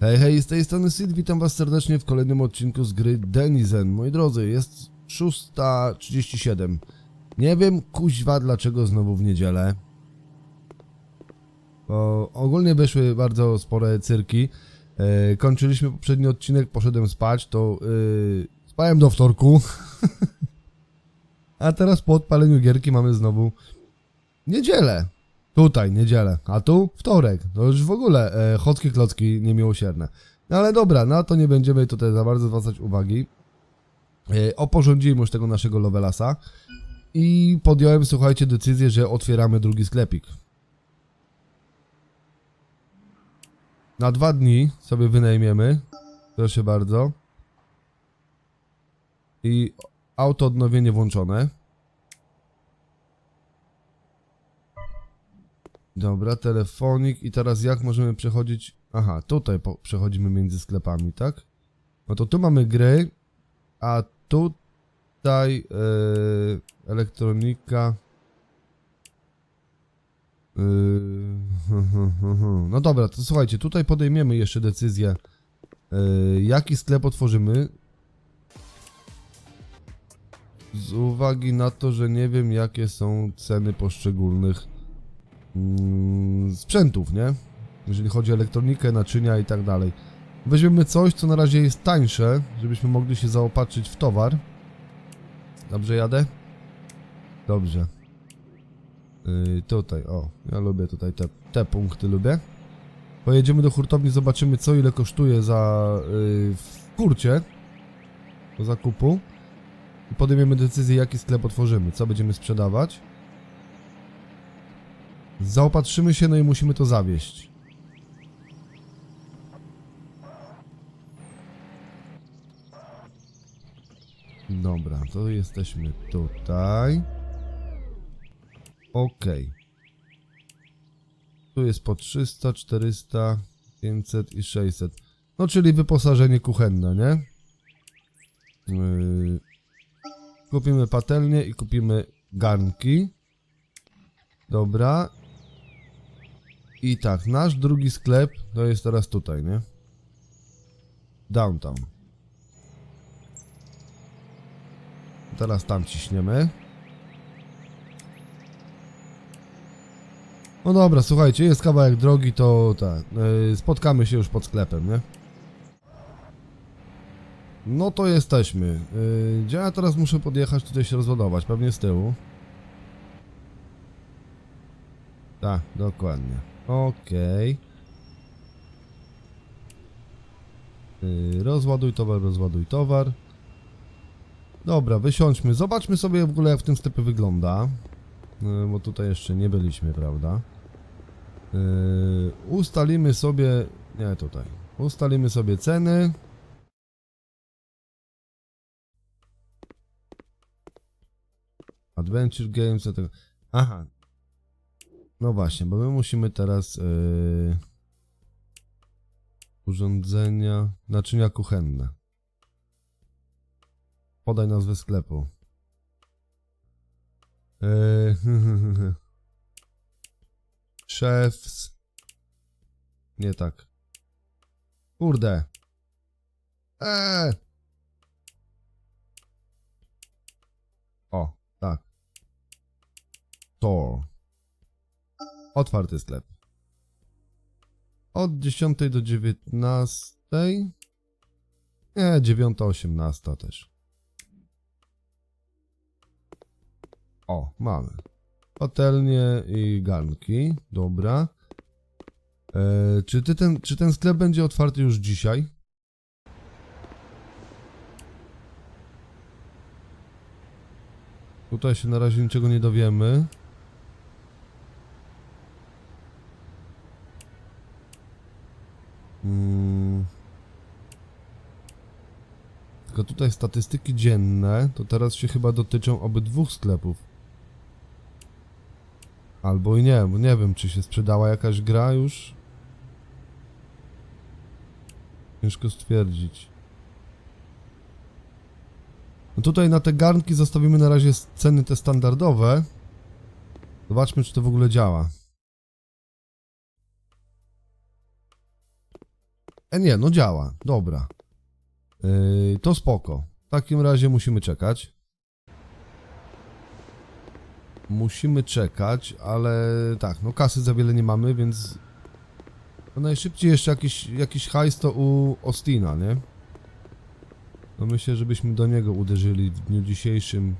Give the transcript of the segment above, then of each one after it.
Hej, hej, z tej strony Sid, witam was serdecznie w kolejnym odcinku z gry Denizen. Moi drodzy, jest 6.37. Nie wiem, kuźwa, dlaczego znowu w niedzielę. Bo ogólnie wyszły bardzo spore cyrki. E, kończyliśmy poprzedni odcinek, poszedłem spać, to yy, spałem do wtorku. A teraz po odpaleniu gierki mamy znowu niedzielę. Tutaj, niedzielę, a tu wtorek. To już w ogóle e, chocki klocki niemiłosierne. No ale dobra, na to nie będziemy tutaj za bardzo zwracać uwagi. E, oporządziłem już tego naszego Lovelasa i podjąłem, słuchajcie, decyzję, że otwieramy drugi sklepik. Na dwa dni sobie wynajmiemy. Proszę bardzo. I auto odnowienie włączone. Dobra, telefonik i teraz jak możemy przechodzić? Aha, tutaj przechodzimy między sklepami, tak? No to tu mamy gry, a tutaj yy, elektronika. Yy, no dobra, to słuchajcie, tutaj podejmiemy jeszcze decyzję, yy, jaki sklep otworzymy. Z uwagi na to, że nie wiem jakie są ceny poszczególnych sprzętów, nie? Jeżeli chodzi o elektronikę, naczynia i tak dalej. Weźmiemy coś, co na razie jest tańsze, żebyśmy mogli się zaopatrzyć w towar. Dobrze jadę? Dobrze. Yy, tutaj, o, ja lubię tutaj te, te punkty, lubię. Pojedziemy do hurtowni, zobaczymy co ile kosztuje za yy, w kurcie do zakupu i podejmiemy decyzję jaki sklep otworzymy, co będziemy sprzedawać. Zaopatrzymy się, no i musimy to zawieść. Dobra, to jesteśmy tutaj. Ok. Tu jest po 300, 400, 500 i 600. No, czyli wyposażenie kuchenne, nie? Yy, kupimy patelnię i kupimy garnki. Dobra. I tak, nasz drugi sklep to jest teraz tutaj, nie? Downtown. Teraz tam ciśniemy. No dobra, słuchajcie, jest kawałek drogi, to tak, yy, spotkamy się już pod sklepem, nie? No to jesteśmy. Yy, gdzie ja teraz muszę podjechać, tutaj się rozładować, pewnie z tyłu. Tak, dokładnie. Okej. Yy, rozładuj towar, rozładuj towar. Dobra, wysiądźmy. Zobaczmy sobie w ogóle jak w tym sklepie wygląda. Yy, bo tutaj jeszcze nie byliśmy, prawda? Yy, ustalimy sobie... Nie, tutaj. Ustalimy sobie ceny. Adventure Games. Aha. No właśnie, bo my musimy teraz... Yy, urządzenia... Naczynia kuchenne. Podaj nazwę sklepu. Yy. Nie tak. Kurde. Eee. O, tak. Tor. Otwarty sklep. Od 10 do 19. Nie, 9, 18 też. O, mamy. Patelnie i garnki. Dobra. E, czy, ty ten, czy ten sklep będzie otwarty już dzisiaj? Tutaj się na razie niczego nie dowiemy. Mm. Tylko tutaj statystyki dzienne, to teraz się chyba dotyczą obydwu sklepów. Albo i nie, bo nie wiem, czy się sprzedała jakaś gra już. Ciężko stwierdzić. No tutaj na te garnki zostawimy na razie ceny te standardowe. Zobaczmy, czy to w ogóle działa. E nie, no działa, dobra. Yy, to spoko. W takim razie musimy czekać. Musimy czekać, ale tak, no kasy za wiele nie mamy, więc no najszybciej jeszcze jakiś, jakiś hajs to u Ostina, nie? No myślę, żebyśmy do niego uderzyli w dniu dzisiejszym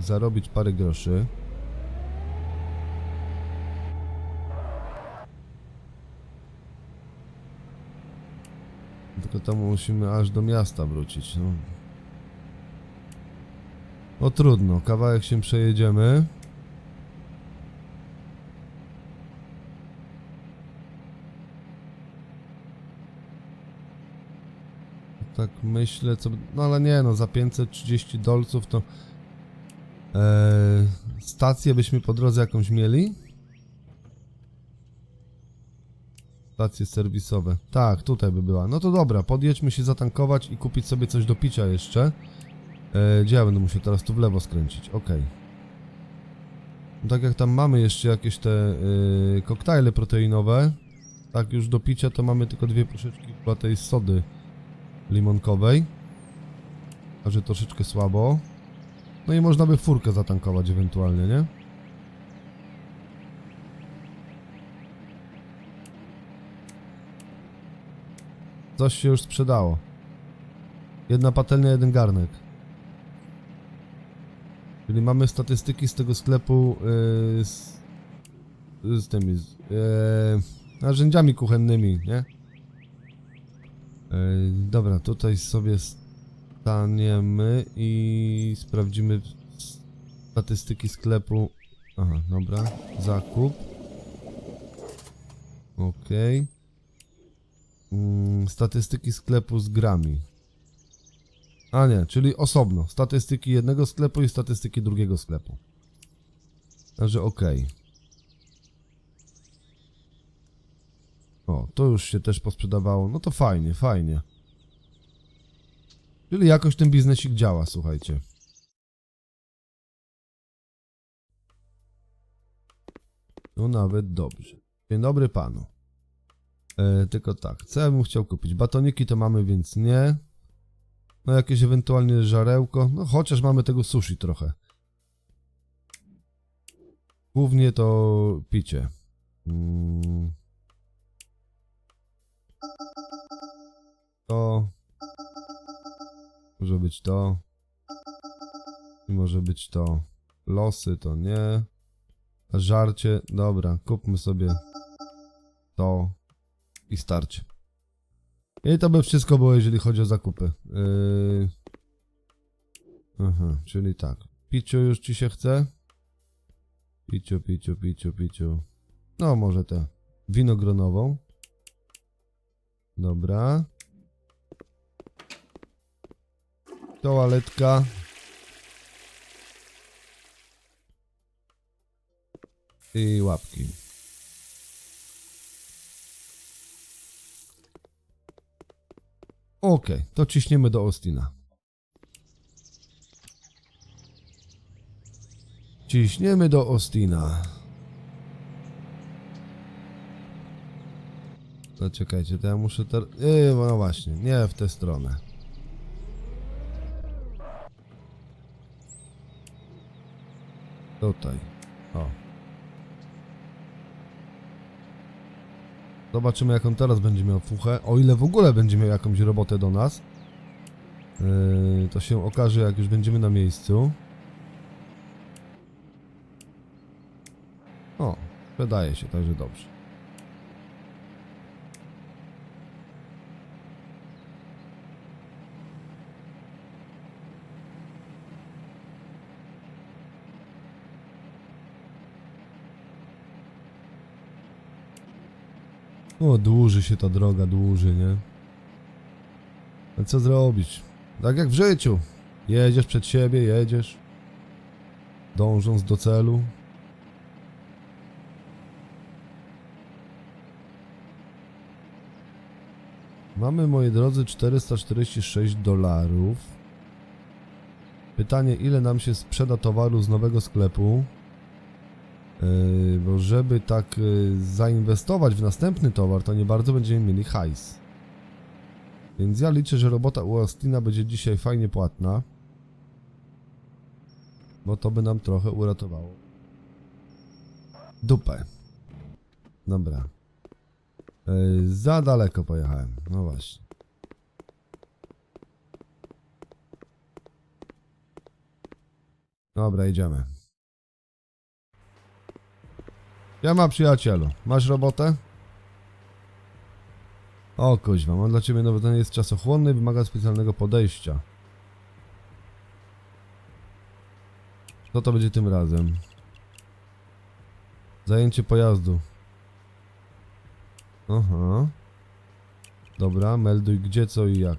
zarobić parę groszy. Tylko tam musimy aż do miasta wrócić, no. No trudno, kawałek się przejedziemy. Tak myślę, co... No ale nie, no za 530 dolców to... Eee, stację byśmy po drodze jakąś mieli? Stacje serwisowe. Tak, tutaj by była. No to dobra, podjedźmy się zatankować i kupić sobie coś do picia jeszcze. E, gdzie ja będę musiał teraz tu w lewo skręcić? Okej. No tak jak tam mamy jeszcze jakieś te y, koktajle proteinowe, tak już do picia to mamy tylko dwie proszeczki chyba tej sody limonkowej. A że troszeczkę słabo. No i można by furkę zatankować ewentualnie, nie? Coś się już sprzedało. Jedna patelnia, jeden garnek. Czyli mamy statystyki z tego sklepu yy, z, z tymi z, yy, narzędziami kuchennymi, nie? Yy, dobra, tutaj sobie staniemy i sprawdzimy statystyki sklepu. Aha, dobra, zakup. Okej. Mm, statystyki sklepu z grami. A nie, czyli osobno. Statystyki jednego sklepu i statystyki drugiego sklepu. Także okej. O, to już się też posprzedawało. No to fajnie, fajnie. Czyli jakoś ten biznesik działa, słuchajcie. No nawet dobrze. Dzień dobry panu. E, tylko tak, co ja bym chciał kupić? Batoniki to mamy, więc nie. No jakieś ewentualnie żarełko. No chociaż mamy tego sushi trochę. Głównie to picie. Mm. To. Może być to. I może być to. Losy to nie. Żarcie. Dobra, kupmy sobie to i starcie. I to by wszystko było, jeżeli chodzi o zakupy. Yy... Aha, czyli tak. Piciu już ci się chce? Piciu, piciu, piciu, piciu. No, może tę winogronową. Dobra. Toaletka. I łapki. Okej, to ciśniemy do Austina. Ciśniemy do Austina. No czekajcie, to ja muszę teraz... Yy, no właśnie, nie w tę stronę. Tutaj. O. Zobaczymy jak on teraz będzie miał fuchę. O ile w ogóle będzie miał jakąś robotę do nas. Yy, to się okaże jak już będziemy na miejscu. O, wydaje się, także dobrze. O, dłuży się ta droga, dłuży, nie? A co zrobić? Tak jak w życiu. Jedziesz przed siebie, jedziesz. Dążąc do celu. Mamy, moi drodzy, 446 dolarów. Pytanie, ile nam się sprzeda towaru z nowego sklepu? Yy, bo żeby tak yy, zainwestować w następny towar, to nie bardzo będziemy mieli hajs. Więc ja liczę, że robota u Austina będzie dzisiaj fajnie płatna. Bo to by nam trochę uratowało. Dupę. Dobra. Yy, za daleko pojechałem. No właśnie. Dobra, idziemy. Ja ma przyjacielu. Masz robotę? O kuźwa, mam dla ciebie nowy ten jest czasochłonny i wymaga specjalnego podejścia. Co to będzie tym razem? Zajęcie pojazdu. Aha. Dobra, melduj gdzie, co i jak.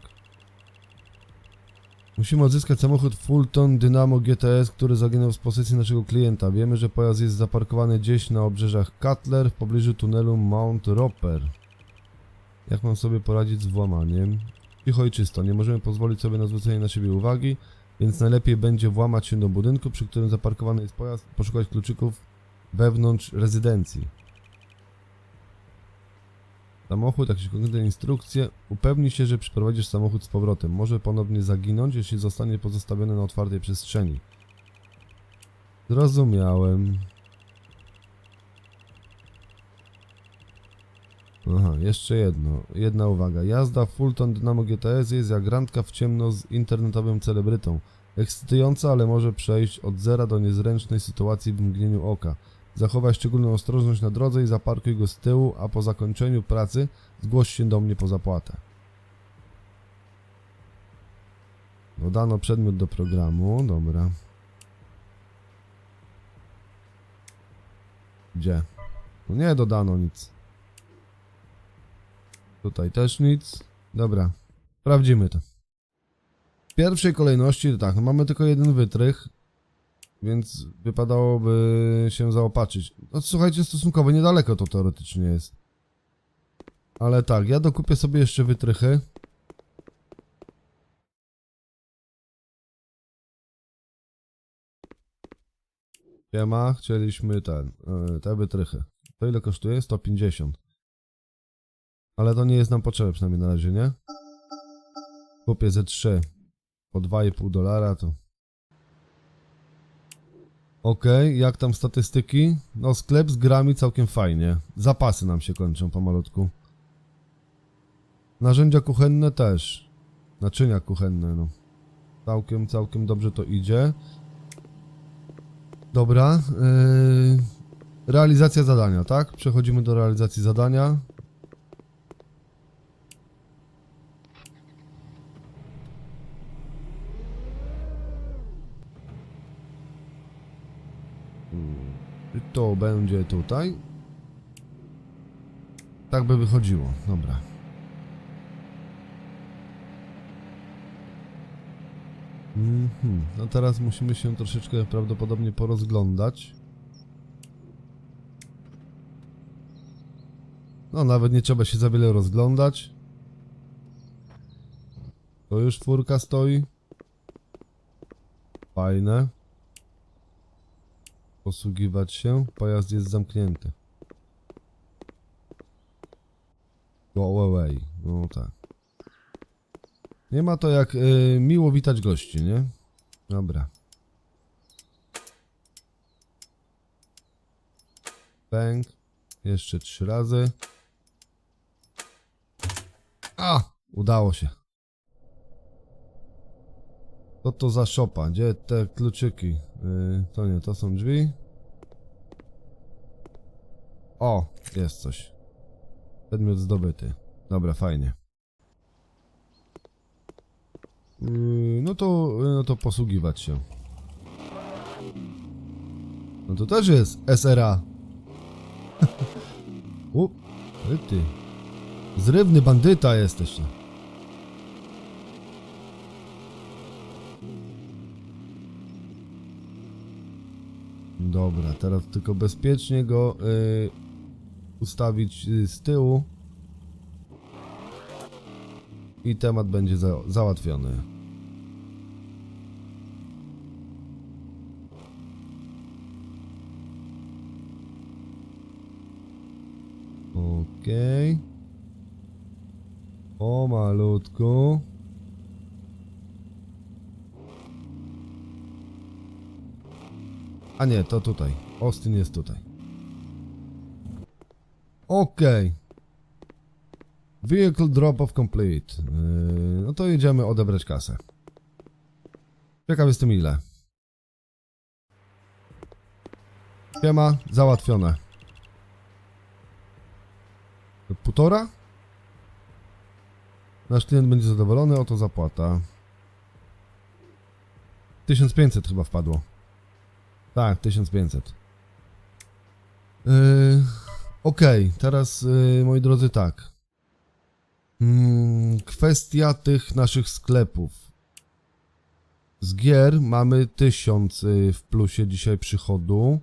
Musimy odzyskać samochód Fulton Dynamo GTS, który zaginął z pozycji naszego klienta. Wiemy, że pojazd jest zaparkowany gdzieś na obrzeżach Cutler w pobliżu tunelu Mount Roper. Jak mam sobie poradzić z włamaniem? Cicho i czysto, nie możemy pozwolić sobie na zwrócenie na siebie uwagi, więc najlepiej będzie włamać się do budynku, przy którym zaparkowany jest pojazd, poszukać kluczyków wewnątrz rezydencji. Samochód, jakieś konkretne instrukcje. Upewnij się, że przyprowadzisz samochód z powrotem. Może ponownie zaginąć, jeśli zostanie pozostawiony na otwartej przestrzeni. Zrozumiałem. Aha, jeszcze jedno. Jedna uwaga. Jazda Fulton Dynamo GTS jest jak randka w ciemno z internetowym celebrytą. Ekscytująca, ale może przejść od zera do niezręcznej sytuacji w mgnieniu oka. Zachowaj szczególną ostrożność na drodze i zaparkuj go z tyłu, a po zakończeniu pracy zgłoś się do mnie po zapłatę. Dodano przedmiot do programu, dobra. Gdzie? No nie dodano nic. Tutaj też nic. Dobra, sprawdzimy to. W pierwszej kolejności tak, no mamy tylko jeden wytrych, więc wypadałoby się zaopatrzyć. No słuchajcie, stosunkowo niedaleko to teoretycznie jest. Ale tak, ja dokupię sobie jeszcze wytrychy. Siema, chcieliśmy ten, yy, te wytrychy. To ile kosztuje? 150. Ale to nie jest nam potrzebne przynajmniej na razie, nie? Kupię ze 3 po 2,5 dolara to... Okej, jak tam statystyki? No sklep z grami całkiem fajnie. Zapasy nam się kończą pomalutku. Narzędzia kuchenne też. Naczynia kuchenne, no. Całkiem, całkiem dobrze to idzie. Dobra. Yy... Realizacja zadania, tak? Przechodzimy do realizacji zadania. To będzie tutaj. Tak by wychodziło. Dobra. Mhm. No teraz musimy się troszeczkę prawdopodobnie porozglądać. No nawet nie trzeba się za wiele rozglądać. To już czwórka stoi. Fajne posługiwać się. Pojazd jest zamknięty. Go away. No tak. Nie ma to jak y, miło witać gości, nie? Dobra. Bang. Jeszcze trzy razy. A! Udało się. Co to za szopa? Gdzie te kluczyki? Yy, to nie, to są drzwi. O, jest coś. Przedmiot zdobyty. Dobra, fajnie. Yy, no to, no to posługiwać się. No to też jest SRA. U, ty. Zrywny bandyta jesteś. Dobra, teraz tylko bezpiecznie go y, ustawić y, z tyłu. I temat będzie za, załatwiony. Okej. O malutku. A nie, to tutaj. Austin jest tutaj. Okej. Vehicle drop off complete. Yy, no to jedziemy odebrać kasę. Ciekaw jestem ile. Siema, załatwione. Półtora? Nasz klient będzie zadowolony, oto zapłata. 1500 chyba wpadło. Tak, 1500. Yy, Okej, teraz yy, moi drodzy tak. Mm, kwestia tych naszych sklepów. Z gier mamy 1000 y, w plusie dzisiaj przychodu.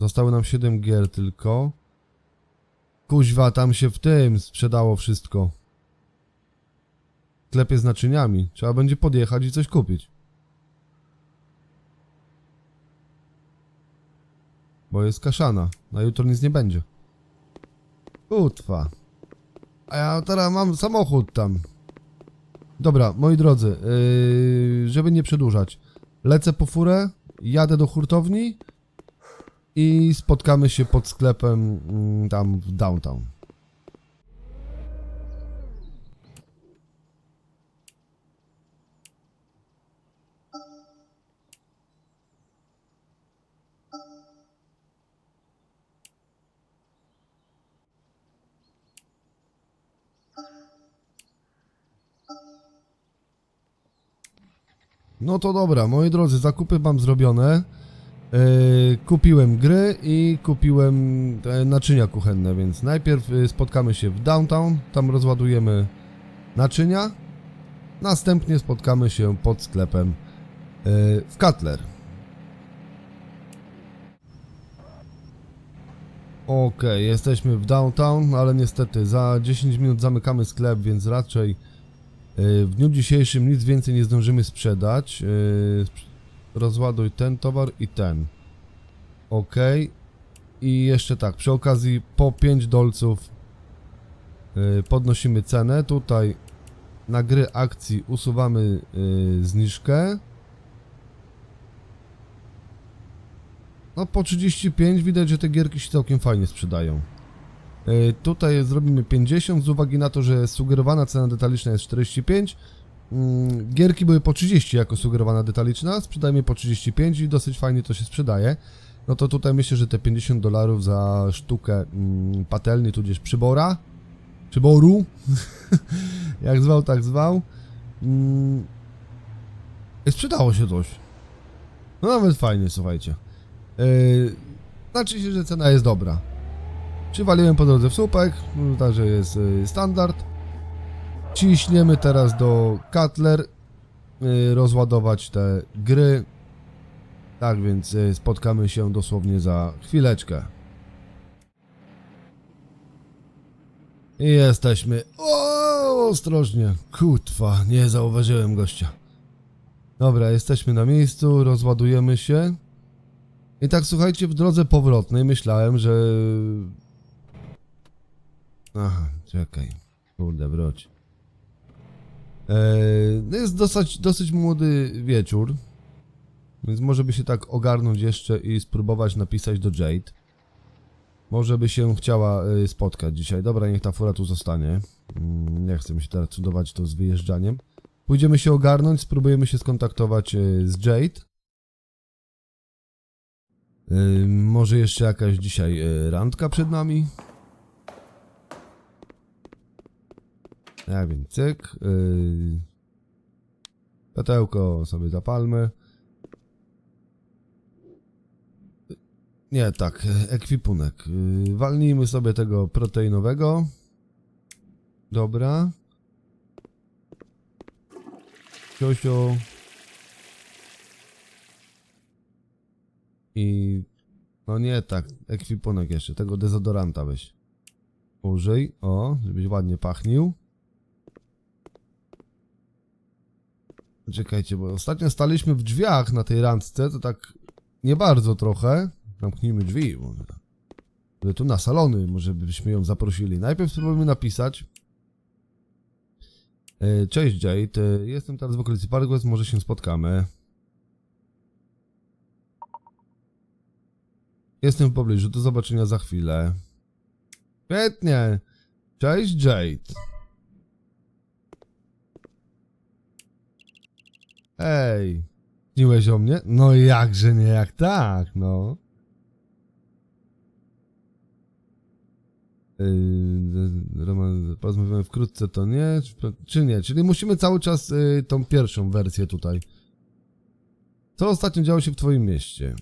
Zostały nam 7 gier tylko. Kuźwa, tam się w tym sprzedało wszystko. W sklepie z naczyniami. Trzeba będzie podjechać i coś kupić. Bo jest kaszana. Na jutro nic nie będzie. Utwa. A ja teraz mam samochód tam. Dobra, moi drodzy, yy, żeby nie przedłużać. Lecę po furę, jadę do hurtowni i spotkamy się pod sklepem mm, tam w downtown. No to dobra, moi drodzy, zakupy mam zrobione. Yy, kupiłem gry i kupiłem te naczynia kuchenne, więc najpierw yy, spotkamy się w downtown, tam rozładujemy naczynia. Następnie spotkamy się pod sklepem yy, w Cutler. Okej, jesteśmy w downtown, ale niestety za 10 minut zamykamy sklep, więc raczej w dniu dzisiejszym nic więcej nie zdążymy sprzedać. Sprz- rozładuj ten towar i ten. Ok. I jeszcze tak, przy okazji po 5 dolców yy, podnosimy cenę. Tutaj na gry akcji usuwamy yy, zniżkę. No po 35 widać, że te gierki się całkiem fajnie sprzedają. Yy, tutaj zrobimy 50 z uwagi na to, że sugerowana cena detaliczna jest 45. Mm, Gierki były po 30 jako sugerowana detaliczna, sprzedajmy po 35 i dosyć fajnie to się sprzedaje. No to tutaj myślę, że te 50 dolarów za sztukę mm, patelni, tudzież przybora, przyboru, jak zwał, tak zwał, mm, sprzedało się coś. No nawet fajnie, słuchajcie. Yy, znaczy się, że cena jest dobra. Przywaliłem po drodze w słupek, także jest yy, standard. Ciśniemy teraz do Cutler, yy, rozładować te gry. Tak więc yy, spotkamy się dosłownie za chwileczkę. I jesteśmy. O, ostrożnie. Kutwa, nie zauważyłem gościa. Dobra, jesteśmy na miejscu, rozładujemy się. I tak słuchajcie, w drodze powrotnej myślałem, że... Aha, czekaj. Kurde, wróć. Eee, jest dosyć, dosyć młody wieczór, więc może by się tak ogarnąć jeszcze i spróbować napisać do Jade. Może by się chciała y, spotkać dzisiaj. Dobra, niech ta fura tu zostanie. Mm, Nie chcę mi się teraz cudować to z wyjeżdżaniem. Pójdziemy się ogarnąć, spróbujemy się skontaktować y, z Jade. Y, Może jeszcze jakaś dzisiaj randka przed nami? Ja wiem, cyk. Yy... Petełko sobie zapalmy. Nie, tak, ekwipunek. Yy, walnijmy sobie tego proteinowego. Dobra. Siosio. I... No nie, tak, ekwipunek jeszcze. Tego dezodoranta weź. Użyj, o, żebyś ładnie pachnił. Czekajcie, bo ostatnio staliśmy w drzwiach na tej randce, to tak nie bardzo trochę. Zamknijmy drzwi, bo żeby tu na salony, może byśmy ją zaprosili. Najpierw spróbujemy napisać. E, Cześć Jade, jestem teraz w okolicy Park West, może się spotkamy. Jestem w pobliżu, do zobaczenia za chwilę. Świetnie. Cześć Jade. Ej, śniłeś o mnie? No jakże nie, jak tak, no. Roman, porozmawiamy wkrótce, to nie? Czy- nie? Czyli musimy cały czas yy, tą pierwszą wersję tutaj. Co ostatnio działo się w twoim mieście?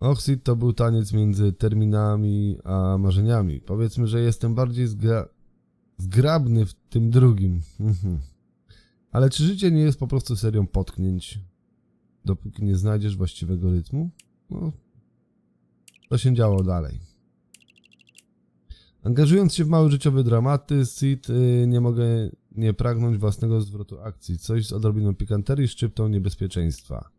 Oxid to był taniec między terminami a marzeniami. Powiedzmy, że jestem bardziej zgra... zgrabny w tym drugim. Ale czy życie nie jest po prostu serią potknięć? Dopóki nie znajdziesz właściwego rytmu? No, to się działo dalej. Angażując się w małe życiowe dramaty, Sid y, nie mogę nie pragnąć własnego zwrotu akcji. Coś z odrobiną pikanterii, szczyptą niebezpieczeństwa.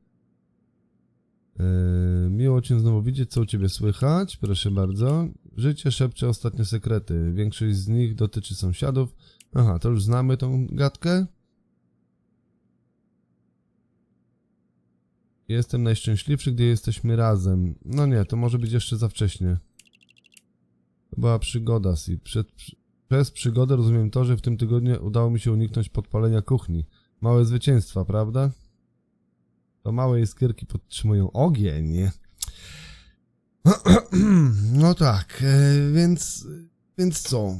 Yy, miło Cię znowu widzieć, co u Ciebie słychać? Proszę bardzo. Życie szepcze ostatnie sekrety. Większość z nich dotyczy sąsiadów. Aha, to już znamy tą gadkę. Jestem najszczęśliwszy, gdy jesteśmy razem. No nie, to może być jeszcze za wcześnie. To była przygoda, Sid. Przed, przez przygodę rozumiem to, że w tym tygodniu udało mi się uniknąć podpalenia kuchni. Małe zwycięstwa, prawda? To małe iskierki podtrzymują ogień. No tak, e, więc, więc co?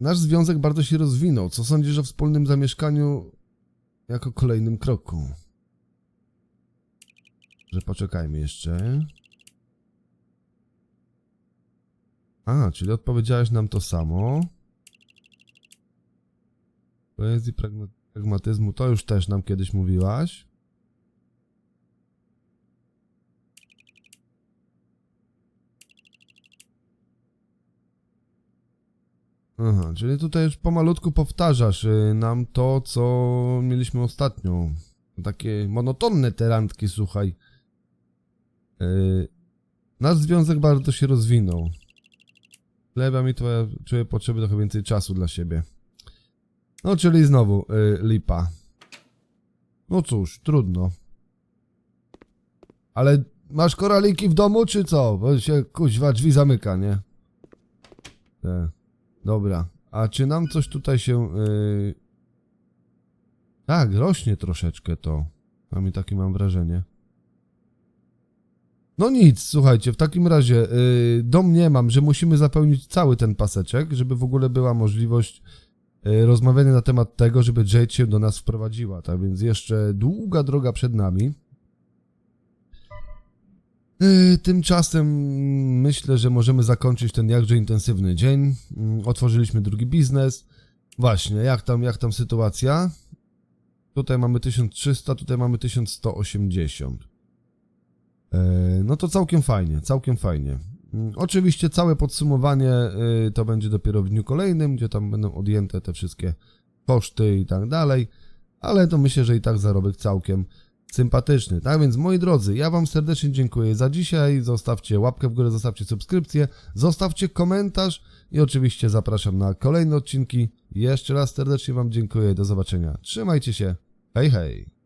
Nasz związek bardzo się rozwinął. Co sądzisz o wspólnym zamieszkaniu jako kolejnym kroku? Że poczekajmy jeszcze. A, czyli odpowiedziałeś nam to samo. Poezji pragma- pragmatyzmu to już też nam kiedyś mówiłaś. Aha, czyli tutaj już pomalutku powtarzasz y, nam to, co mieliśmy ostatnio. Takie monotonne te randki, słuchaj. Y, nasz związek bardzo się rozwinął. Chleba mi twoja, czuję potrzeby trochę więcej czasu dla siebie. No, czyli znowu y, lipa. No cóż, trudno. Ale masz koraliki w domu, czy co? Bo się kuźwa drzwi zamyka, nie? Te. Dobra. A czy nam coś tutaj się... y, Tak, rośnie troszeczkę to. Przynajmniej takie mam wrażenie. No nic, słuchajcie, w takim razie yy, domniemam, że musimy zapełnić cały ten paseczek, żeby w ogóle była możliwość yy, rozmawiania na temat tego, żeby Jade się do nas wprowadziła. Tak więc jeszcze długa droga przed nami. Yy, Tymczasem myślę, że możemy zakończyć ten jakże intensywny dzień. Yy, Otworzyliśmy drugi biznes. Właśnie, jak tam, jak tam sytuacja? Tutaj mamy 1300, tutaj mamy 1180. E, No to całkiem fajnie, całkiem fajnie. Mm, Oczywiście całe podsumowanie y, to będzie dopiero w dniu kolejnym, gdzie tam będą odjęte te wszystkie koszty i tak dalej, ale to myślę, że i tak zarobek całkiem sympatyczny. Tak więc moi drodzy, ja wam serdecznie dziękuję za dzisiaj. Zostawcie łapkę w górę, zostawcie subskrypcję, zostawcie komentarz i oczywiście zapraszam na kolejne odcinki. Jeszcze raz serdecznie wam dziękuję. Do zobaczenia. Trzymajcie się. Hej hej.